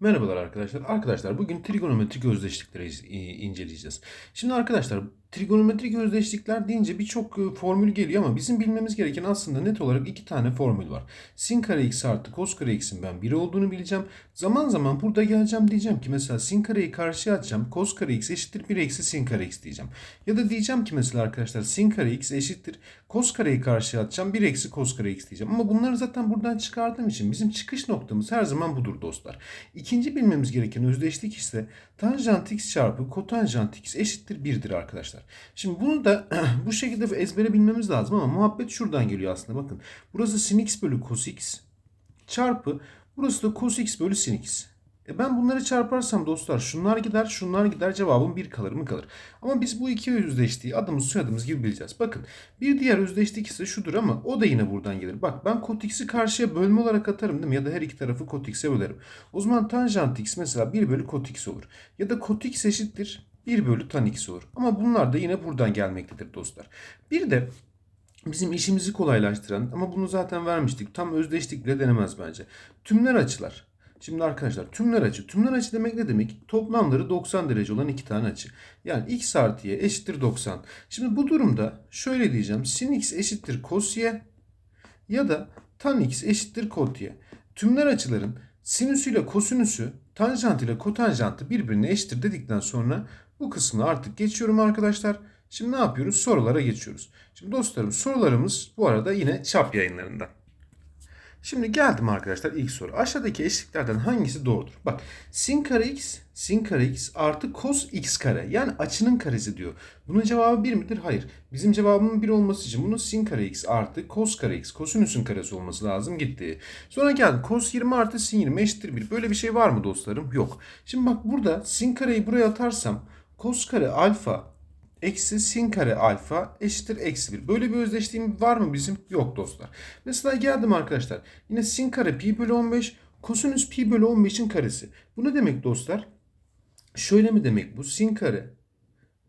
Merhabalar arkadaşlar. Arkadaşlar bugün trigonometrik özdeşlikleri inceleyeceğiz. Şimdi arkadaşlar trigonometrik özdeşlikler deyince birçok e, formül geliyor ama bizim bilmemiz gereken aslında net olarak iki tane formül var. Sin kare x artı cos kare x'in ben 1 olduğunu bileceğim. Zaman zaman burada geleceğim diyeceğim ki mesela sin kareyi karşıya atacağım. Cos kare x eşittir 1 eksi sin kare x diyeceğim. Ya da diyeceğim ki mesela arkadaşlar sin kare x eşittir cos kareyi karşıya atacağım 1 eksi cos kare x diyeceğim. Ama bunları zaten buradan çıkardığım için bizim çıkış noktamız her zaman budur dostlar. İkinci bilmemiz gereken özdeşlik ise tanjant x çarpı kotanjant x eşittir 1'dir arkadaşlar. Şimdi bunu da bu şekilde ezbere bilmemiz lazım ama muhabbet şuradan geliyor aslında bakın. Burası sin x bölü cos x çarpı burası da cos x bölü sin x. E ben bunları çarparsam dostlar şunlar gider şunlar gider cevabım 1 kalır mı kalır. Ama biz bu iki özdeşliği adımız soyadımız gibi bileceğiz. Bakın bir diğer özdeşlik ise şudur ama o da yine buradan gelir. Bak ben kot x'i karşıya bölme olarak atarım değil mi? Ya da her iki tarafı kot x'e bölerim. O zaman tanjant x mesela 1 bölü kot x olur. Ya da kot x eşittir 1 bölü tan x olur. Ama bunlar da yine buradan gelmektedir dostlar. Bir de bizim işimizi kolaylaştıran ama bunu zaten vermiştik. Tam özdeşlik bile denemez bence. Tümler açılar. Şimdi arkadaşlar tümler açı. Tümler açı demek ne demek? Toplamları 90 derece olan iki tane açı. Yani x artı y eşittir 90. Şimdi bu durumda şöyle diyeceğim. Sin x eşittir cos y ya da tan x eşittir kot y. Tümler açıların sinüsü ile kosinüsü, tanjant ile kotanjantı birbirine eşittir dedikten sonra bu kısmını artık geçiyorum arkadaşlar. Şimdi ne yapıyoruz? Sorulara geçiyoruz. Şimdi dostlarım sorularımız bu arada yine çap yayınlarından. Şimdi geldim arkadaşlar ilk soru. Aşağıdaki eşliklerden hangisi doğrudur? Bak sin kare x, sin kare x artı cos x kare. Yani açının karesi diyor. Bunun cevabı 1 midir? Hayır. Bizim cevabının 1 olması için bunun sin kare x artı cos kare x. Kosinüsün karesi olması lazım. Gitti. Sonra geldim. Cos 20 artı sin 20 eşittir 1. Böyle bir şey var mı dostlarım? Yok. Şimdi bak burada sin kareyi buraya atarsam cos kare alfa eksi sin kare alfa eşittir eksi 1. Böyle bir özdeşliğim var mı bizim? Yok dostlar. Mesela geldim arkadaşlar. Yine sin kare pi bölü 15 kosinüs pi bölü 15'in karesi. Bu ne demek dostlar? Şöyle mi demek bu? Sin kare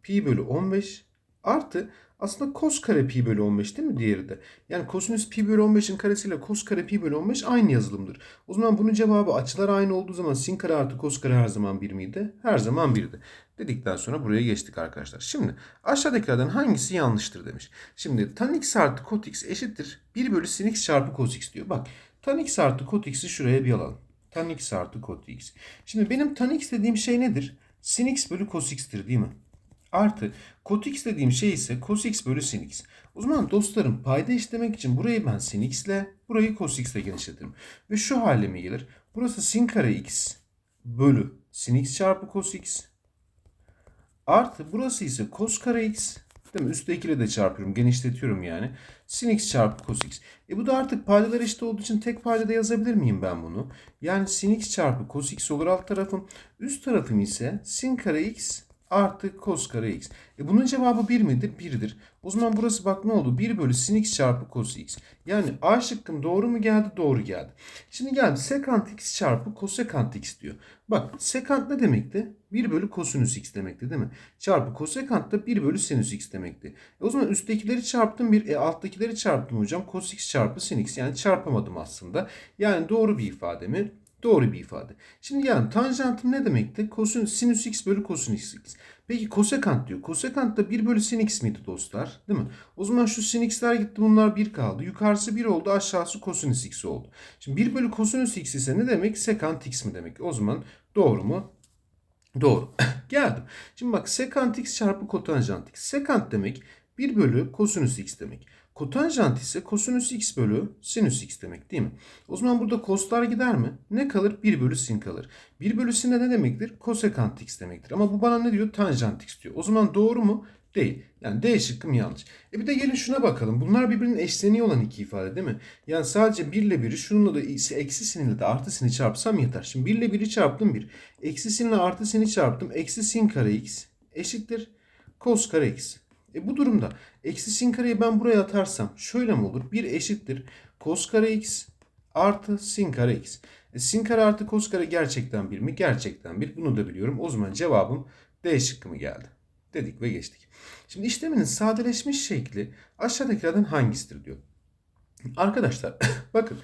pi bölü 15 artı aslında kos kare pi bölü 15 değil mi diğeri de? Yani kosinüs pi bölü 15'in karesiyle kos kare pi bölü 15 aynı yazılımdır. O zaman bunun cevabı açılar aynı olduğu zaman sin kare artı kos kare her zaman 1 miydi? Her zaman 1'di. Dedikten sonra buraya geçtik arkadaşlar. Şimdi aşağıdakilerden hangisi yanlıştır demiş. Şimdi tan x artı kot x eşittir 1 bölü sin x çarpı cos x diyor. Bak tan x artı kot x'i şuraya bir alalım. Tan x artı kot x. Şimdi benim tan x dediğim şey nedir? Sin x bölü cos x'tir değil mi? Artı kot x dediğim şey ise cos x bölü sin x. O zaman dostlarım payda işlemek için burayı ben sin x ile burayı cos x ile genişletirim. Ve şu halime gelir. Burası sin kare x bölü sin x çarpı cos x. Artı burası ise cos kare x. Değil mi? Üsttekiyle de çarpıyorum. Genişletiyorum yani. Sin x çarpı cos x. E bu da artık paydalar eşit olduğu için tek paydada yazabilir miyim ben bunu? Yani sin x çarpı cos x olur alt tarafım. Üst tarafım ise sin kare x artı cos kare x. E bunun cevabı 1 midir? 1'dir. O zaman burası bak ne oldu? 1 bölü sin x çarpı cos x. Yani A şıkkım doğru mu geldi? Doğru geldi. Şimdi geldi sekant x çarpı kosekant x diyor. Bak sekant ne demekti? 1 bölü kosinüs x demekti değil mi? Çarpı kosekant da 1 bölü sinüs x demekti. E o zaman üsttekileri çarptım bir, e alttakileri çarptım hocam. Cos x çarpı sin x. Yani çarpamadım aslında. Yani doğru bir ifade mi? Doğru bir ifade. Şimdi yani tanjantım ne demekti? Kosinüs, sinüs x bölü kosinüs x. Peki kosekant diyor. Kosekant da 1 bölü sin x miydi dostlar? Değil mi? O zaman şu sin x'ler gitti bunlar 1 kaldı. Yukarısı 1 oldu aşağısı kosinüs x oldu. Şimdi 1 bölü kosinüs x ise ne demek? Sekant x mi demek? O zaman doğru mu? Doğru. Geldim. Şimdi bak sekant x çarpı kotanjant x. Sekant demek 1 bölü kosinüs x demek. Kotanjant ise kosinüs x bölü sinüs x demek değil mi? O zaman burada koslar gider mi? Ne kalır? 1 bölü sin kalır. 1 bölü sin de ne demektir? Kosekant x demektir. Ama bu bana ne diyor? Tanjant x diyor. O zaman doğru mu? Değil. Yani D şıkkım yanlış. E bir de gelin şuna bakalım. Bunlar birbirinin eşleniği olan iki ifade değil mi? Yani sadece 1 ile 1'i şununla da eksi sinle de artı sini çarpsam yeter. Şimdi 1 ile 1'i çarptım 1. Eksi sinle artı sini çarptım. Eksi sin kare x eşittir. Kos kare x. E bu durumda eksi sin kareyi ben buraya atarsam şöyle mi olur? 1 eşittir. Kos kare x artı sin kare x. E sin kare artı kos kare gerçekten 1 mi? Gerçekten 1. Bunu da biliyorum. O zaman cevabım D şıkkı mı geldi? Dedik ve geçtik. Şimdi işleminin sadeleşmiş şekli aşağıdakilerden hangisidir diyor. Arkadaşlar bakın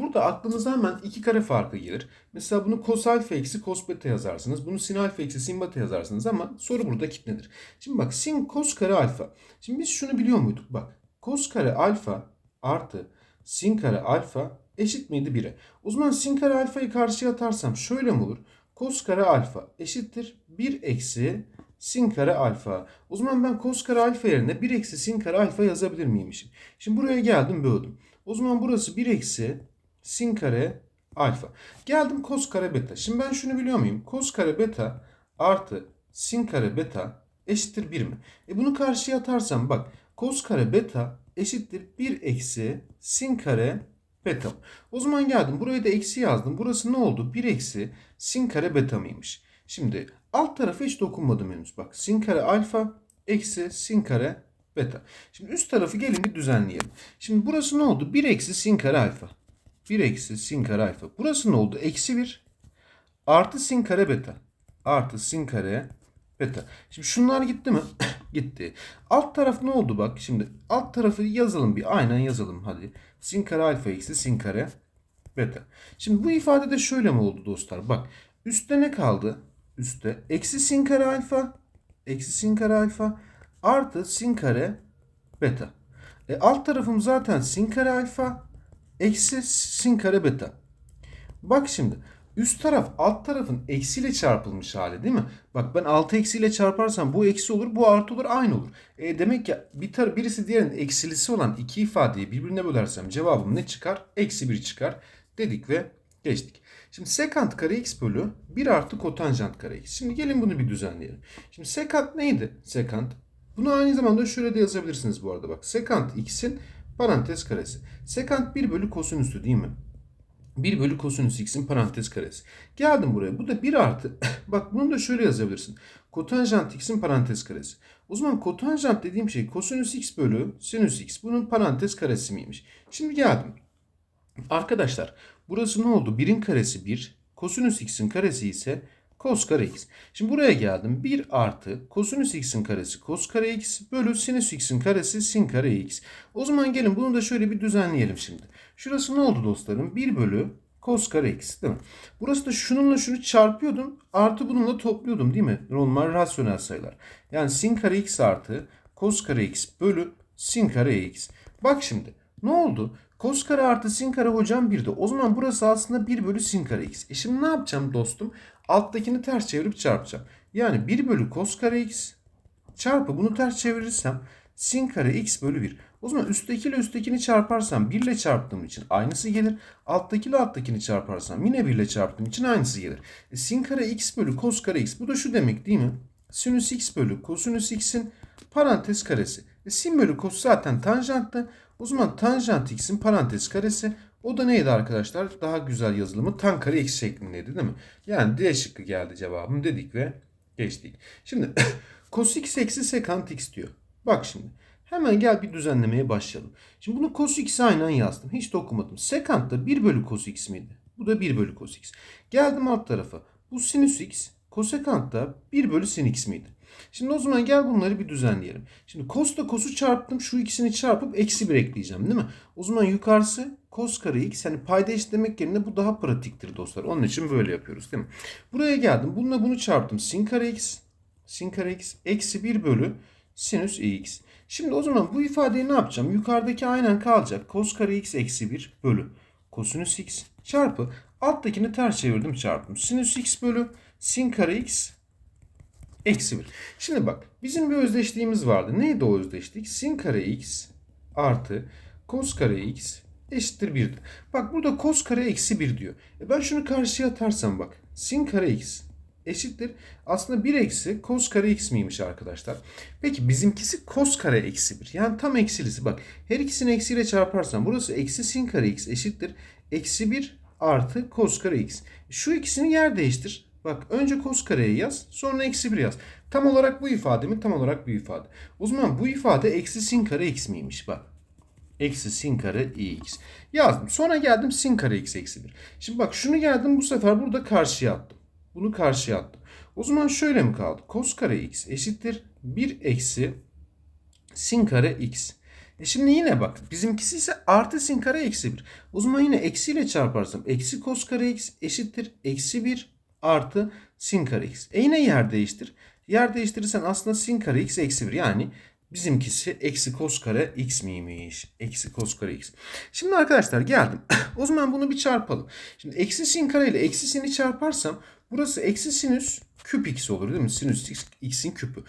Burada aklınıza hemen iki kare farkı gelir. Mesela bunu cos alfa eksi cos beta yazarsınız. Bunu sin alfa eksi sin beta yazarsınız ama soru burada kilitlenir. Şimdi bak sin cos kare alfa. Şimdi biz şunu biliyor muyduk? Bak cos kare alfa artı sin kare alfa eşit miydi 1'e? O zaman sin kare alfayı karşıya atarsam şöyle mi olur? Cos kare alfa eşittir 1 eksi sin kare alfa. O zaman ben cos kare alfa yerine 1 eksi sin kare alfa yazabilir miymişim? Şimdi buraya geldim böldüm. O zaman burası 1 eksi sin kare alfa. Geldim cos kare beta. Şimdi ben şunu biliyor muyum? Cos kare beta artı sin kare beta eşittir 1 mi? E bunu karşıya atarsam bak cos kare beta eşittir 1 eksi sin kare beta. O zaman geldim buraya da eksi yazdım. Burası ne oldu? 1 eksi sin kare beta mıymış? Şimdi alt tarafa hiç dokunmadım henüz. Bak sin kare alfa eksi sin kare beta. Şimdi üst tarafı gelin bir düzenleyelim. Şimdi burası ne oldu? 1 eksi sin kare alfa. 1 eksi sin kare alfa. Burası ne oldu? Eksi 1 artı sin kare beta. Artı sin kare beta. Şimdi şunlar gitti mi? gitti. Alt taraf ne oldu bak? Şimdi alt tarafı yazalım bir. Aynen yazalım hadi. Sin kare alfa eksi sin kare beta. Şimdi bu ifade de şöyle mi oldu dostlar? Bak üstte ne kaldı? Üstte eksi sin kare alfa eksi sin kare alfa artı sin kare beta. E, alt tarafım zaten sin kare alfa eksi sin kare beta. Bak şimdi üst taraf alt tarafın eksiyle çarpılmış hali değil mi? Bak ben 6 eksiyle çarparsam bu eksi olur bu artı olur aynı olur. E demek ki bir tar birisi diğerinin eksilisi olan iki ifadeyi birbirine bölersem cevabım ne çıkar? Eksi 1 çıkar dedik ve geçtik. Şimdi sekant kare x bölü 1 artı kotanjant kare x. Şimdi gelin bunu bir düzenleyelim. Şimdi sekant neydi? Sekant. Bunu aynı zamanda şöyle de yazabilirsiniz bu arada bak. Sekant x'in parantez karesi. Sekant 1 bölü kosinüsü değil mi? 1 bölü kosinüs x'in parantez karesi. Geldim buraya. Bu da 1 artı. Bak bunu da şöyle yazabilirsin. Kotanjant x'in parantez karesi. O zaman kotanjant dediğim şey kosinüs x bölü sinüs x. Bunun parantez karesi miymiş? Şimdi geldim. Arkadaşlar burası ne oldu? 1'in karesi 1. Kosinüs x'in karesi ise cos kare x. Şimdi buraya geldim. 1 artı kosinüs x'in karesi cos kare x bölü sinüs x'in karesi sin kare x. O zaman gelin bunu da şöyle bir düzenleyelim şimdi. Şurası ne oldu dostlarım? 1 bölü cos kare x değil mi? Burası da şununla şunu çarpıyordum. Artı bununla topluyordum değil mi? Normal rasyonel sayılar. Yani sin kare x artı cos kare x bölü sin kare x. Bak şimdi ne oldu? Cos kare artı sin kare hocam 1'de. O zaman burası aslında 1 bölü sin kare x. E şimdi ne yapacağım dostum? Alttakini ters çevirip çarpacağım. Yani 1 bölü cos kare x çarpı bunu ters çevirirsem sin kare x bölü 1. O zaman üsttekiyle üsttekini çarparsam 1 ile çarptığım için aynısı gelir. Alttakiyle alttakini çarparsam yine 1 ile çarptığım için aynısı gelir. E, sin kare x bölü cos kare x bu da şu demek değil mi? Sinüs x bölü kosinüs x'in parantez karesi. E, sin bölü cos zaten tanjanttı. O zaman tanjant x'in parantez karesi o da neydi arkadaşlar? Daha güzel yazılımı tan kare x şeklindeydi değil mi? Yani D şıkkı geldi cevabım dedik ve geçtik. Şimdi cos x eksi sekant x diyor. Bak şimdi. Hemen gel bir düzenlemeye başlayalım. Şimdi bunu cos x'i aynen yazdım. Hiç dokumadım. Sekant da 1 bölü cos x miydi? Bu da 1 bölü cos x. Geldim alt tarafa. Bu sinüs x kosekant da 1 bölü sin x miydi? Şimdi o zaman gel bunları bir düzenleyelim. Şimdi cos da cos'u çarptım. Şu ikisini çarpıp eksi 1 ekleyeceğim değil mi? O zaman yukarısı cos kare x. Hani payda eşitlemek yerine bu daha pratiktir dostlar. Onun için böyle yapıyoruz değil mi? Buraya geldim. Bununla bunu çarptım. Sin kare x. Sin kare x. Eksi 1 bölü sinüs x. Şimdi o zaman bu ifadeyi ne yapacağım? Yukarıdaki aynen kalacak. Cos kare x eksi 1 bölü kosinüs x çarpı alttakini ters çevirdim çarptım. Sinüs x bölü sin kare x eksi 1. Şimdi bak bizim bir özdeşliğimiz vardı. Neydi o özdeşlik? Sin kare x artı cos kare x eşittir 1'di. Bak burada cos kare eksi 1 diyor. E ben şunu karşıya atarsam bak. Sin kare x eşittir. Aslında 1 eksi cos kare x miymiş arkadaşlar? Peki bizimkisi cos kare eksi 1. Yani tam eksilisi. Bak her ikisini eksiyle çarparsam burası eksi sin kare x eşittir. Eksi 1 artı cos kare x. Şu ikisini yer değiştir. Bak önce cos kareyi yaz sonra eksi 1 yaz. Tam olarak bu ifade mi? Tam olarak bu ifade. O zaman bu ifade eksi sin kare x miymiş? Bak. Eksi sin kare x. Yazdım. Sonra geldim sin kare x eksi 1. Şimdi bak şunu geldim bu sefer burada karşıya attım. Bunu karşıya attım. O zaman şöyle mi kaldı? Cos kare x eşittir 1 eksi sin kare x. E şimdi yine bak bizimkisi ise artı sin kare eksi 1. O zaman yine eksiyle çarparsam eksi kos kare x eşittir eksi 1 artı sin kare x. E yine yer değiştir. Yer değiştirirsen aslında sin kare x eksi 1 yani bizimkisi eksi kos kare x miymiş? Eksi kos kare x. Şimdi arkadaşlar geldim. o zaman bunu bir çarpalım. Şimdi eksi sin kare ile eksi sini çarparsam burası eksi sinüs küp x olur değil mi? Sinüs x, x'in küpü.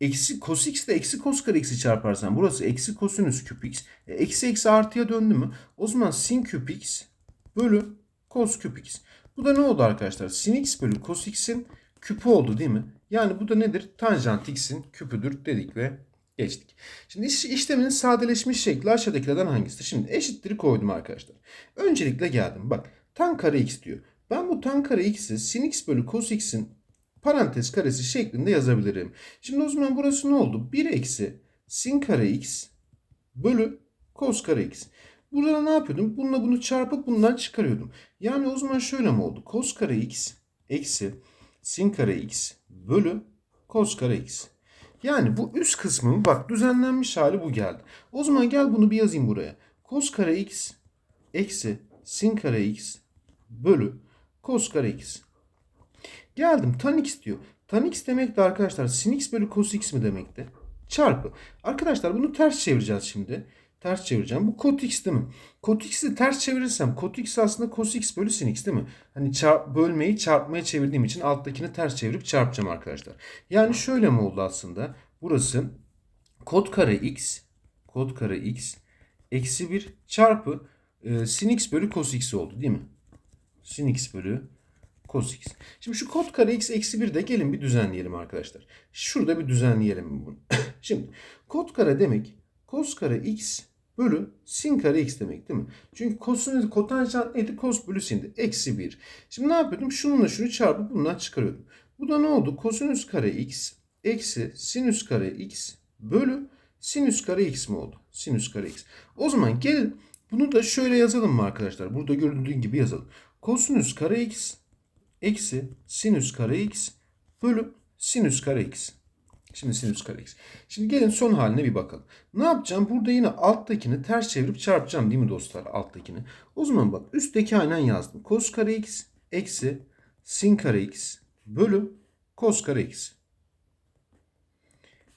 Eksi cos x ile eksi cos kare x'i çarparsam burası eksi kosinüs küp x. E, eksi eksi artıya döndü mü? O zaman sin küp x bölü cos küp x. Bu da ne oldu arkadaşlar? Sin x bölü cos x'in küpü oldu değil mi? Yani bu da nedir? Tanjant x'in küpüdür dedik ve geçtik. Şimdi iş, işleminin sadeleşmiş şekli aşağıdakilerden hangisidir? Şimdi eşitleri koydum arkadaşlar. Öncelikle geldim. Bak tan kare x diyor. Ben bu tan kare x'i sin x bölü cos x'in parantez karesi şeklinde yazabilirim. Şimdi o zaman burası ne oldu? 1 eksi sin kare x bölü cos kare x. Burada ne yapıyordum? Bununla bunu çarpıp bundan çıkarıyordum. Yani o zaman şöyle mi oldu? Cos kare x eksi sin kare x bölü cos kare x. Yani bu üst kısmı bak düzenlenmiş hali bu geldi. O zaman gel bunu bir yazayım buraya. Cos kare x eksi sin kare x bölü cos kare x. Geldim tan x diyor. Tan x demek de arkadaşlar sin x bölü cos x mi demekti? Çarpı. Arkadaşlar bunu ters çevireceğiz şimdi. Ters çevireceğim. Bu cot x değil mi? Cot x'i ters çevirirsem cot x aslında cos x bölü sin x değil mi? Hani çarp, bölmeyi çarpmaya çevirdiğim için alttakini ters çevirip çarpacağım arkadaşlar. Yani şöyle mi oldu aslında? Burası kot kare x kot kare x eksi 1 çarpı e, sin x bölü cos x oldu değil mi? Sin x bölü cos x. Şimdi şu kot kare x eksi 1 de gelin bir düzenleyelim arkadaşlar. Şurada bir düzenleyelim bunu. Şimdi kot kare demek cos kare x bölü sin kare x demek değil mi? Çünkü kosinüs kotanjant neydi? Cos bölü sindi. Eksi 1. Şimdi ne yapıyordum? Şununla şunu çarpıp bundan çıkarıyordum. Bu da ne oldu? Kosinüs kare x eksi sinüs kare x bölü sinüs kare x mi oldu? Sinüs kare x. O zaman gelin bunu da şöyle yazalım mı arkadaşlar? Burada görüldüğü gibi yazalım. Kosinüs kare x eksi sinüs kare x bölü sinüs kare x. Şimdi sinüs kare x. Şimdi gelin son haline bir bakalım. Ne yapacağım? Burada yine alttakini ters çevirip çarpacağım değil mi dostlar? Alttakini. O zaman bak üstteki aynen yazdım. Kos kare x eksi sin kare x bölü kos kare x.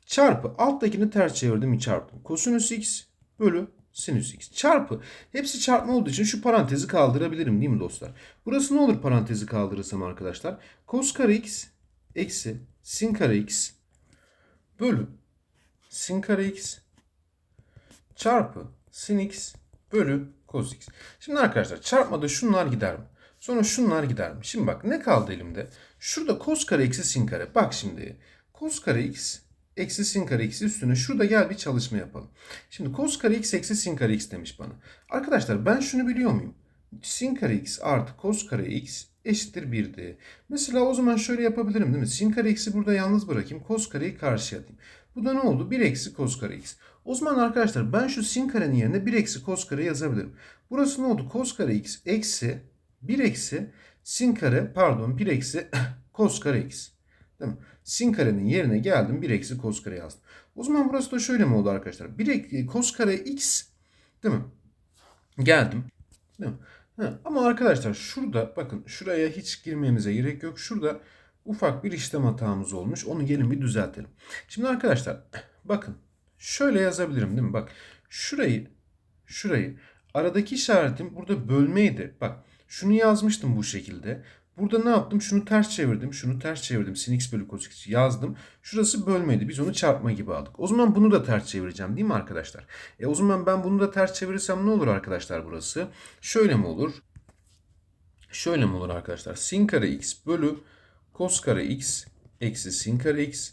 Çarpı alttakini ters çevirdim çarptım. Kosinüs x bölü sinüs x. Çarpı. Hepsi çarpma olduğu için şu parantezi kaldırabilirim değil mi dostlar? Burası ne olur parantezi kaldırırsam arkadaşlar? Kos kare x eksi sin kare x bölü sin kare x çarpı sin x bölü cos x. Şimdi arkadaşlar çarpmada şunlar gider mi? Sonra şunlar gider mi? Şimdi bak ne kaldı elimde? Şurada cos kare eksi sin kare. Bak şimdi cos kare x eksi sin kare x üstüne şurada gel bir çalışma yapalım. Şimdi cos kare x eksi sin kare x demiş bana. Arkadaşlar ben şunu biliyor muyum? Sin kare x artı cos kare x eşittir 1'di. Mesela o zaman şöyle yapabilirim değil mi? Sin kare x'i burada yalnız bırakayım. Cos kareyi karşıya atayım. Bu da ne oldu? 1 eksi cos kare x. O zaman arkadaşlar ben şu sin karenin yerine 1 eksi cos kare yazabilirim. Burası ne oldu? Cos kare x eksi 1 eksi sin kare pardon 1 eksi cos kare x. Değil mi? Sin karenin yerine geldim 1 eksi cos kare yazdım. O zaman burası da şöyle mi oldu arkadaşlar? 1 eksi cos kare x değil mi? Geldim. Değil mi? Ha, ama arkadaşlar şurada bakın şuraya hiç girmemize gerek yok. Şurada ufak bir işlem hatamız olmuş. Onu gelin bir düzeltelim. Şimdi arkadaşlar bakın şöyle yazabilirim değil mi? Bak şurayı şurayı aradaki işaretim burada bölmeydi. Bak şunu yazmıştım bu şekilde. Burada ne yaptım? Şunu ters çevirdim. Şunu ters çevirdim. Sin x bölü cos x yazdım. Şurası bölmeydi. Biz onu çarpma gibi aldık. O zaman bunu da ters çevireceğim değil mi arkadaşlar? E o zaman ben bunu da ters çevirirsem ne olur arkadaşlar burası? Şöyle mi olur? Şöyle mi olur arkadaşlar? Sin kare x bölü cos kare x eksi sin kare x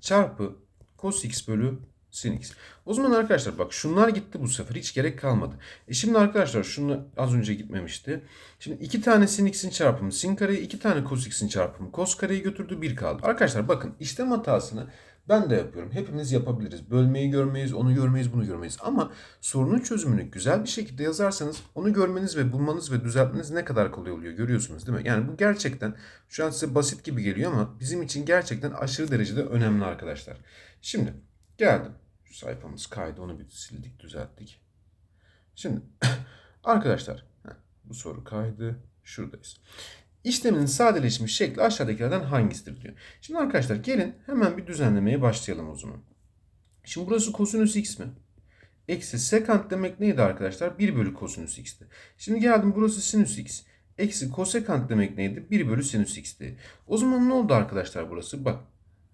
çarpı cos x bölü sin x. O zaman arkadaşlar bak şunlar gitti bu sefer hiç gerek kalmadı. E şimdi arkadaşlar şunu az önce gitmemişti. Şimdi iki tane sin x'in çarpımı sin kareyi iki tane cos x'in çarpımı cos kareyi götürdü bir kaldı. Arkadaşlar bakın işlem hatasını ben de yapıyorum. Hepimiz yapabiliriz. Bölmeyi görmeyiz, onu görmeyiz, bunu görmeyiz. Ama sorunun çözümünü güzel bir şekilde yazarsanız onu görmeniz ve bulmanız ve düzeltmeniz ne kadar kolay oluyor görüyorsunuz değil mi? Yani bu gerçekten şu an size basit gibi geliyor ama bizim için gerçekten aşırı derecede önemli arkadaşlar. Şimdi geldim. Şu sayfamız kaydı onu bir sildik düzelttik. Şimdi arkadaşlar bu soru kaydı. Şuradayız. İşlemin sadeleşmiş şekli aşağıdakilerden hangisidir diyor. Şimdi arkadaşlar gelin hemen bir düzenlemeye başlayalım o zaman. Şimdi burası kosinüs x mi? Eksi sekant demek neydi arkadaşlar? 1 bölü kosinüs x'ti. Şimdi geldim burası sinüs x. Eksi kosekant demek neydi? 1 bölü sinüs x'ti. O zaman ne oldu arkadaşlar burası? Bak.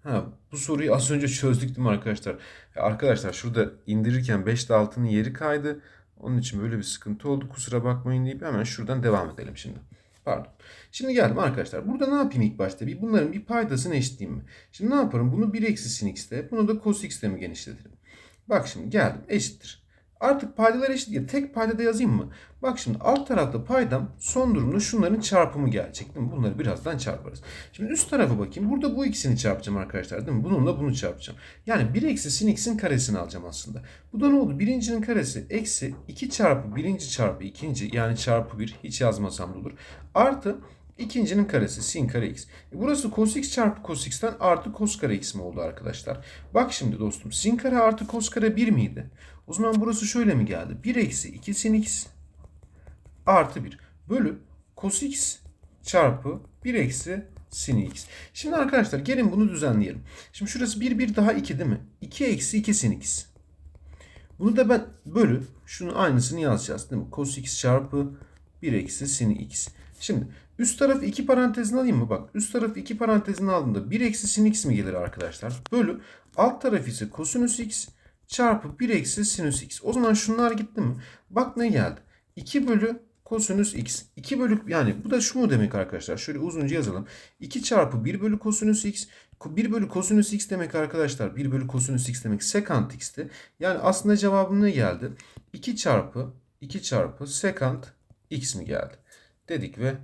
Ha, bu soruyu az önce çözdük değil mi arkadaşlar? Ya arkadaşlar şurada indirirken 5 6'nın yeri kaydı. Onun için böyle bir sıkıntı oldu. Kusura bakmayın deyip hemen şuradan devam edelim şimdi. Pardon. Şimdi geldim arkadaşlar. Burada ne yapayım ilk başta? Bir bunların bir paydasını eşitleyeyim mi? Şimdi ne yaparım? Bunu 1 eksi sin x'te, bunu da cos x'te mi genişletirim? Bak şimdi geldim. Eşittir. Artık paydalar eşit ya. Tek paydada yazayım mı? Bak şimdi alt tarafta paydam son durumda şunların çarpımı gelecek değil mi? Bunları birazdan çarparız. Şimdi üst tarafa bakayım. Burada bu ikisini çarpacağım arkadaşlar değil mi? Bununla bunu çarpacağım. Yani 1 eksi sin x'in karesini alacağım aslında. Bu da ne oldu? Birincinin karesi eksi 2 çarpı birinci çarpı ikinci yani çarpı 1 hiç yazmasam da olur. Artı İkincinin karesi sin kare x. E burası cos x çarpı cos x'ten artı cos kare x mi oldu arkadaşlar? Bak şimdi dostum sin kare artı cos kare 1 miydi? O zaman burası şöyle mi geldi? 1 eksi 2 sin x artı 1 bölü cos x çarpı 1 eksi sin x. Şimdi arkadaşlar gelin bunu düzenleyelim. Şimdi şurası 1 1 daha 2 değil mi? 2 eksi 2 sin x. Bunu da ben bölü şunun aynısını yazacağız değil mi? Cos x çarpı 1 eksi sin x. Şimdi üst tarafı iki parantezine alayım mı? Bak üst tarafı iki parantezine aldığımda 1 eksi sin x mi gelir arkadaşlar? Bölü alt taraf ise kosinüs x çarpı 1 eksi sinüs x. O zaman şunlar gitti mi? Bak ne geldi? 2 bölü kosinüs x. 2 bölü yani bu da şu mu demek arkadaşlar? Şöyle uzunca yazalım. 2 çarpı 1 bölü kosinüs x. 1 bölü kosinüs x demek arkadaşlar. 1 bölü kosinüs x demek sekant x'ti. Yani aslında cevabım ne geldi? 2 çarpı 2 çarpı sekant x mi geldi? Dedik ve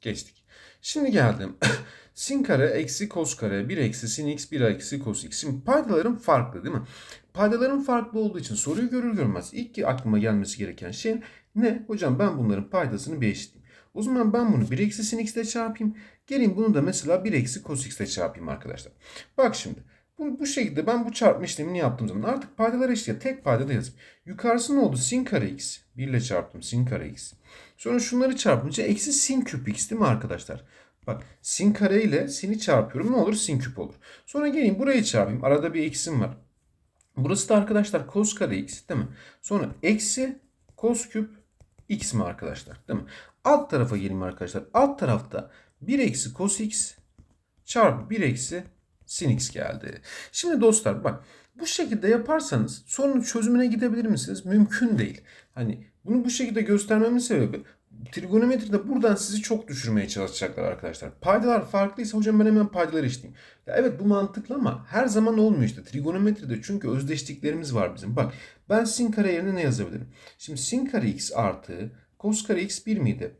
geçtik. Şimdi geldim. sin kare eksi kos kare 1 eksi sin x 1 eksi kos x. Şimdi paydalarım farklı değil mi? Paydalarım farklı olduğu için soruyu görür görmez ilk ki aklıma gelmesi gereken şey ne? Hocam ben bunların paydasını bir eşitleyeyim. O zaman ben bunu 1 eksi sin x ile çarpayım. Gelin bunu da mesela 1 eksi cos x ile çarpayım arkadaşlar. Bak şimdi. Bu, bu şekilde ben bu çarpma işlemini yaptığım zaman artık paydalar eşit tek paydada yazayım. Yukarısı ne oldu? Sin kare x. 1 ile çarptım sin kare x. Sonra şunları çarpınca eksi sin küp x değil mi arkadaşlar? Bak sin kare ile sini çarpıyorum ne olur? Sin küp olur. Sonra geleyim burayı çarpayım. Arada bir eksim var. Burası da arkadaşlar cos kare x değil mi? Sonra eksi cos küp x mi arkadaşlar? Değil mi? Alt tarafa gelin arkadaşlar. Alt tarafta 1 eksi cos x çarpı 1 eksi sin x geldi. Şimdi dostlar bak bu şekilde yaparsanız sorunun çözümüne gidebilir misiniz? Mümkün değil. Hani bunu bu şekilde göstermemin sebebi trigonometride buradan sizi çok düşürmeye çalışacaklar arkadaşlar. Paydalar farklıysa hocam ben hemen paydaları işleyeyim. Ya evet bu mantıklı ama her zaman olmuyor işte. Trigonometride çünkü özdeşliklerimiz var bizim. Bak ben sin kare yerine ne yazabilirim? Şimdi sin kare x artı cos kare x 1 miydi?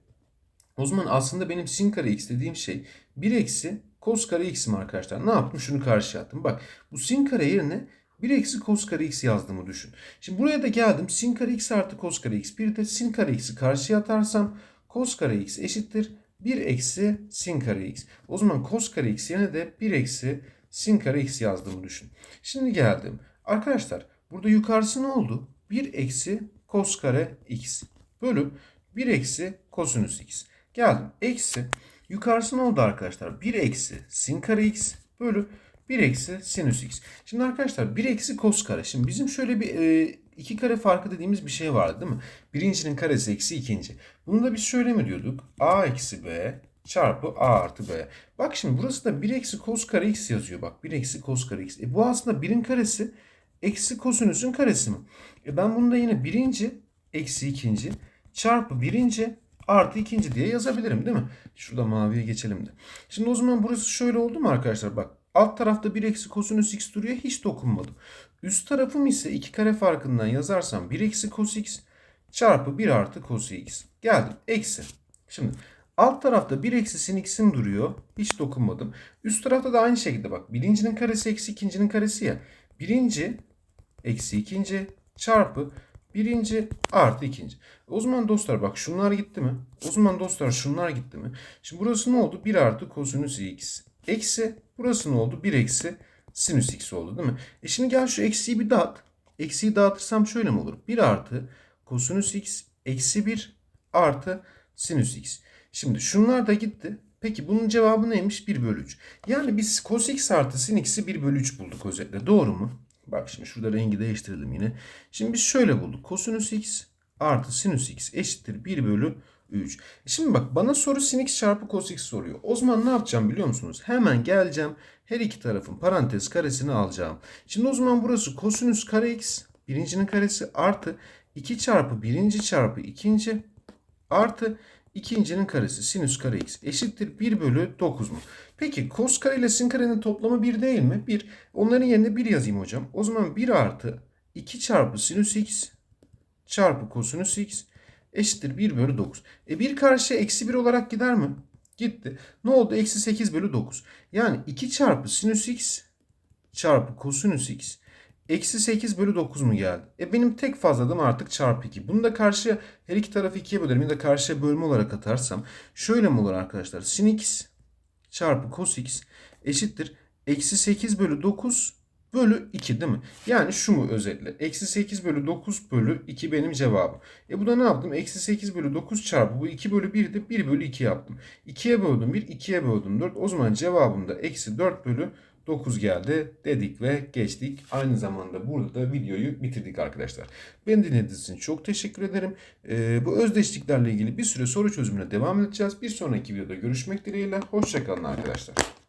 O zaman aslında benim sin kare x dediğim şey 1 eksi cos kare x mi arkadaşlar? Ne yaptım? Şunu karşıya attım. Bak bu sin kare yerine 1 eksi cos kare x yazdığımı düşün. Şimdi buraya da geldim. Sin kare x artı cos kare x. Bir de sin kare x'i karşıya atarsam cos kare x eşittir 1 eksi sin kare x. O zaman cos kare x yerine de 1 eksi sin kare x yazdığımı düşün. Şimdi geldim. Arkadaşlar burada yukarısı ne oldu? 1 eksi cos kare x bölü 1 eksi kosinüs x. Geldim. Eksi. Yukarısı ne oldu arkadaşlar? 1 eksi sin kare x bölü 1 eksi sinüs x. Şimdi arkadaşlar 1 eksi cos kare. Şimdi bizim şöyle bir e, iki kare farkı dediğimiz bir şey vardı değil mi? Birincinin karesi eksi ikinci. Bunu da biz şöyle mi diyorduk? a eksi b çarpı a artı b. Bak şimdi burası da 1 eksi cos kare x yazıyor. Bak 1 eksi cos kare x. E bu aslında 1'in karesi eksi kosinüsün karesi mi? E ben bunu da yine birinci eksi ikinci çarpı birinci artı ikinci diye yazabilirim değil mi? Şurada maviye geçelim de. Şimdi o zaman burası şöyle oldu mu arkadaşlar? Bak alt tarafta 1 eksi kosinüs x duruyor. Hiç dokunmadım. Üst tarafım ise 2 kare farkından yazarsam 1 eksi cos x çarpı 1 artı cos x. Geldim. Eksi. Şimdi alt tarafta 1 eksi sin x'im duruyor. Hiç dokunmadım. Üst tarafta da aynı şekilde bak. Birincinin karesi eksi ikincinin karesi ya. Birinci eksi ikinci çarpı Birinci artı ikinci. O zaman dostlar bak şunlar gitti mi? O zaman dostlar şunlar gitti mi? Şimdi burası ne oldu? 1 artı kosinüs x. Eksi burası ne oldu? 1 eksi sinüs x oldu değil mi? E şimdi gel şu eksiyi bir dağıt. Eksiyi dağıtırsam şöyle mi olur? 1 artı kosinüs x eksi 1 artı sinüs x. Şimdi şunlar da gitti. Peki bunun cevabı neymiş? 1 bölü 3. Yani biz cos x artı sin x'i 1 bölü 3 bulduk özetle. Doğru mu? Bak şimdi şurada rengi değiştirelim yine. Şimdi biz şöyle bulduk. Kosinüs x artı sinüs x eşittir 1 bölü 3. Şimdi bak bana soru sin x çarpı cos x soruyor. O zaman ne yapacağım biliyor musunuz? Hemen geleceğim. Her iki tarafın parantez karesini alacağım. Şimdi o zaman burası kosinüs kare x birincinin karesi artı 2 çarpı birinci çarpı ikinci artı ikincinin karesi sinüs kare x eşittir 1 bölü 9 mu? Peki cos kare ile sin karenin toplamı 1 değil mi? 1. Onların yerine 1 yazayım hocam. O zaman 1 artı 2 çarpı sinüs x çarpı kosinüs x eşittir 1 bölü 9. E 1 karşıya eksi 1 olarak gider mi? Gitti. Ne oldu? Eksi 8 bölü 9. Yani 2 çarpı sinüs x çarpı kosinüs x eksi 8 bölü 9 mu geldi? E benim tek fazladım artık çarpı 2. Bunu da karşıya her iki tarafı 2'ye bölerim ya da karşıya bölme olarak atarsam şöyle mi olur arkadaşlar? Sin x çarpı cos x eşittir. Eksi 8 bölü 9 bölü 2 değil mi? Yani şu mu özetle? Eksi 8 bölü 9 bölü 2 benim cevabım. E bu da ne yaptım? Eksi 8 bölü 9 çarpı bu 2 bölü 1 de 1 bölü 2 yaptım. 2'ye böldüm 1, 2'ye böldüm 4. O zaman cevabım da eksi 4 bölü 9 geldi dedik ve geçtik. Aynı zamanda burada da videoyu bitirdik arkadaşlar. Beni dinlediğiniz için çok teşekkür ederim. Ee, bu özdeşliklerle ilgili bir süre soru çözümüne devam edeceğiz. Bir sonraki videoda görüşmek dileğiyle. Hoşçakalın arkadaşlar.